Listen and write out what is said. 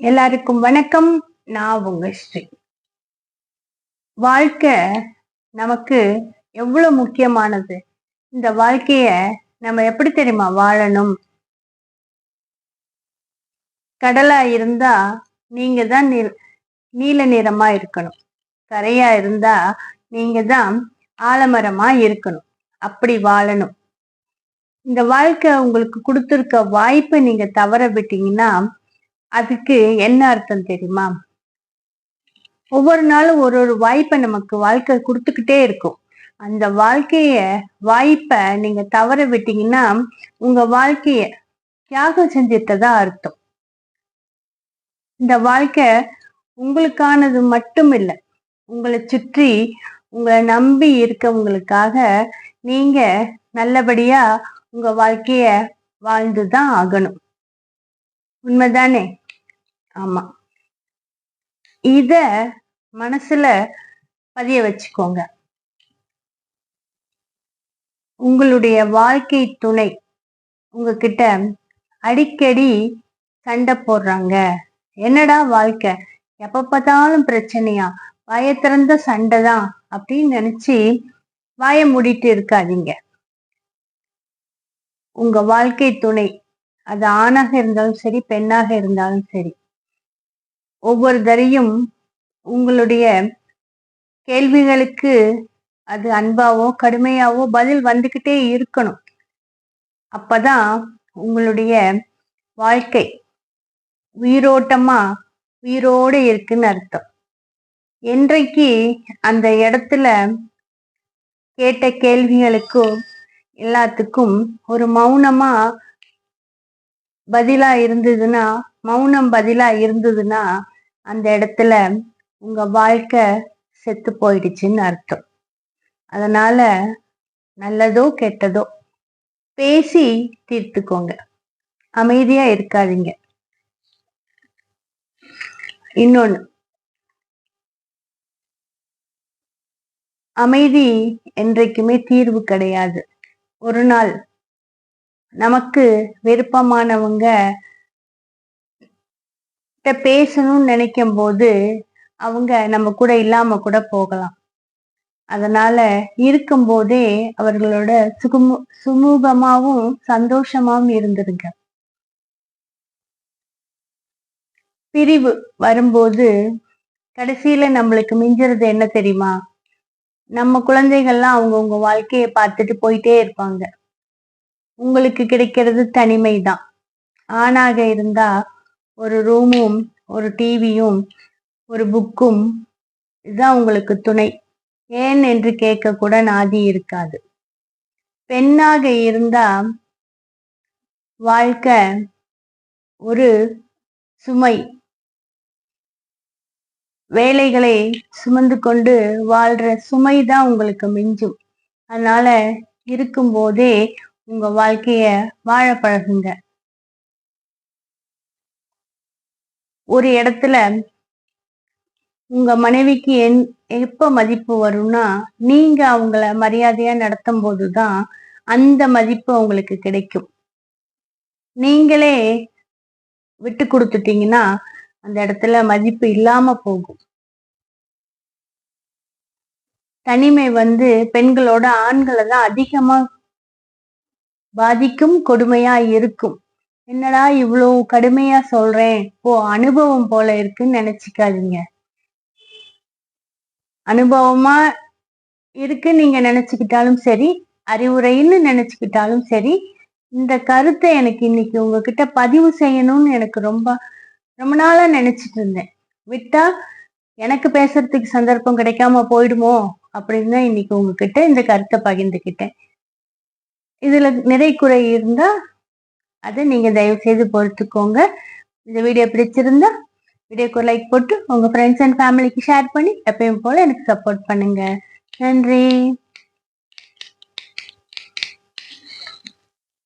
எல்லாருக்கும் வணக்கம். நான் உங்க ஸ்ரீ. வாழ்க்கை நமக்கு எவ்வளவு முக்கியமானது? இந்த வாழ்க்கைய நம்ம எப்படி தெரியுமா வாழணும்? கடலா இருந்தா நீங்க தான் நீல நிறமா இருக்கணும். கரையா இருந்தா நீங்க தான் ஆலமரமா இருக்கணும். அப்படி வாழணும். இந்த வாழ்க்கை உங்களுக்கு கொடுத்துருக்க வாய்ப்பை நீங்க தவற விட்டீங்கன்னா அதுக்கு என்ன அர்த்தம் தெரியுமா? ஒவ்வொரு நாளும் ஒரு ஒரு வாய்ப்பை நமக்கு வாழ்க்கை கொடுத்துக்கிட்டே இருக்கும். அந்த வாழ்க்கைய வாய்ப்பை நீங்க தவற விட்டீங்கன்னா உங்க வாழ்க்கைய தியாகம் செஞ்சிட்டதா அர்த்தம். இந்த வாழ்க்கை உங்களுக்கானது மட்டும் இல்லை உங்களை சுற்றி உங்களை நம்பி இருக்கவங்களுக்காக நீங்க நல்லபடியா உங்க வாழ்க்கைய வாழ்ந்துதான் ஆகணும். உண்மைதானே? ஆமா. இத மனசுல பதிய வச்சுக்கோங்க. உங்களுடைய வாழ்க்கை துணை உங்ககிட்ட அடிக்கடி சண்டை போடுறாங்க. என்னடா வாழ்க்கை? எப்ப பார்த்தாலும் பிரச்சனையா? வாய திறந்த சண்டை தான் அப்படின்னு நினைச்சு வாய மூடிட்டு இருக்காதீங்க. உங்க வாழ்க்கை துணை. அது ஆணாக இருந்தாலும் சரி பெண்ணாக இருந்தாலும் சரி. ஒவ்வொரு தரையும் உங்களுடைய கேள்விகளுக்கு அது அன்பாவோ கடுமையாவோ பதில் வந்துக்கிட்டே இருக்கணும். அப்பதான் உங்களுடைய வாழ்க்கை உயிரோட்டமா உயிரோடு இருக்குன்னு அர்த்தம். என்றைக்கு அந்த இடத்துல கேட்ட கேள்விகளுக்கும் எல்லாத்துக்கும் ஒரு மௌனமா பதிலா இருந்ததுன்னா மௌனம் பதிலா இருந்ததுன்னா அந்த இடத்துல உங்க வாழ்க்கை செத்து போயிடுச்சுன்னு அர்த்தம். அதனால நல்லதோ கெட்டதோ பேசி தீர்த்துக்கோங்க. அமைதியா இருக்காதீங்க. இன்னொன்னு அமைதி என்றைக்குமே தீர்வு கிடையாது. ஒரு நாள் நமக்கு விருப்பமானவங்க பேசணும்னு நினைக்கும் போது அவங்க நம்ம கூட இல்லாம கூட போகலாம். அதனால இருக்கும்போதே அவர்களோட சுகுமு சுமூகமாவும் சந்தோஷமாவும் இருந்திருங்க. பிரிவு வரும்போது கடைசியில நம்மளுக்கு மிஞ்சுறது என்ன தெரியுமா? நம்ம குழந்தைகள்லாம் அவங்கவுங்க வாழ்க்கையை பார்த்துட்டு போயிட்டே இருப்பாங்க. உங்களுக்கு கிடைக்கிறது தனிமை தான் ஆணாக இருந்தா ஒரு ரூமும் ஒரு டிவியும் ஒரு புக்கும் இதுதான் உங்களுக்கு துணை. ஏன் என்று கேட்க கூட நாதி இருக்காது. பெண்ணாக இருந்தா வாழ்க்கை ஒரு சுமை. வேலைகளை சுமந்து கொண்டு வாழ்ற சுமை தான் உங்களுக்கு மிஞ்சும். அதனால இருக்கும்போதே உங்க வாழ்க்கைய வாழ பழகுங்க. ஒரு இடத்துல உங்க மனைவிக்கு என் எப்ப மதிப்பு வரும்னா நீங்க அவங்கள மரியாதையா நடத்தும் போதுதான் அந்த மதிப்பு உங்களுக்கு கிடைக்கும். நீங்களே விட்டு கொடுத்துட்டீங்கன்னா அந்த இடத்துல மதிப்பு இல்லாம போகும். தனிமை வந்து பெண்களோட ஆண்களை தான் அதிகமா பாதிக்கும் கொடுமையா இருக்கும். என்னடா இவ்வளோ கடுமையா சொல்றேன்? ஓ அனுபவம் போல இருக்குன்னு நினைச்சுக்காதீங்க. அனுபவமா இருக்கு நீங்க நினைச்சுக்கிட்டாலும் சரி அறிவுரைன்னு நினைச்சுக்கிட்டாலும் சரி இந்த கருத்தை எனக்கு இன்னைக்கு உங்ககிட்ட பதிவு செய்யணும்னு எனக்கு ரொம்ப ரொம்ப நாளா நினைச்சிட்டு இருந்தேன். விட்டா எனக்கு பேசுறதுக்கு சந்தர்ப்பம் கிடைக்காம போயிடுமோ? அப்படின்னு தான் இன்னைக்கு உங்ககிட்ட இந்த கருத்தை பகிர்ந்துக்கிட்டேன். இதுல நிறை குறை இருந்தா அதை நீங்கள் தயவு செய்து பொறுத்துக்கோங்க. இந்த வீடியோ பிடிச்சிருந்தா வீடியோக்கு ஒரு லைக் போட்டு உங்க ஃப்ரெண்ட்ஸ் அண்ட் ஃபேமிலிக்கு ஷேர் பண்ணி எப்பயும் போல் எனக்கு சப்போர்ட் பண்ணுங்க. நன்றி.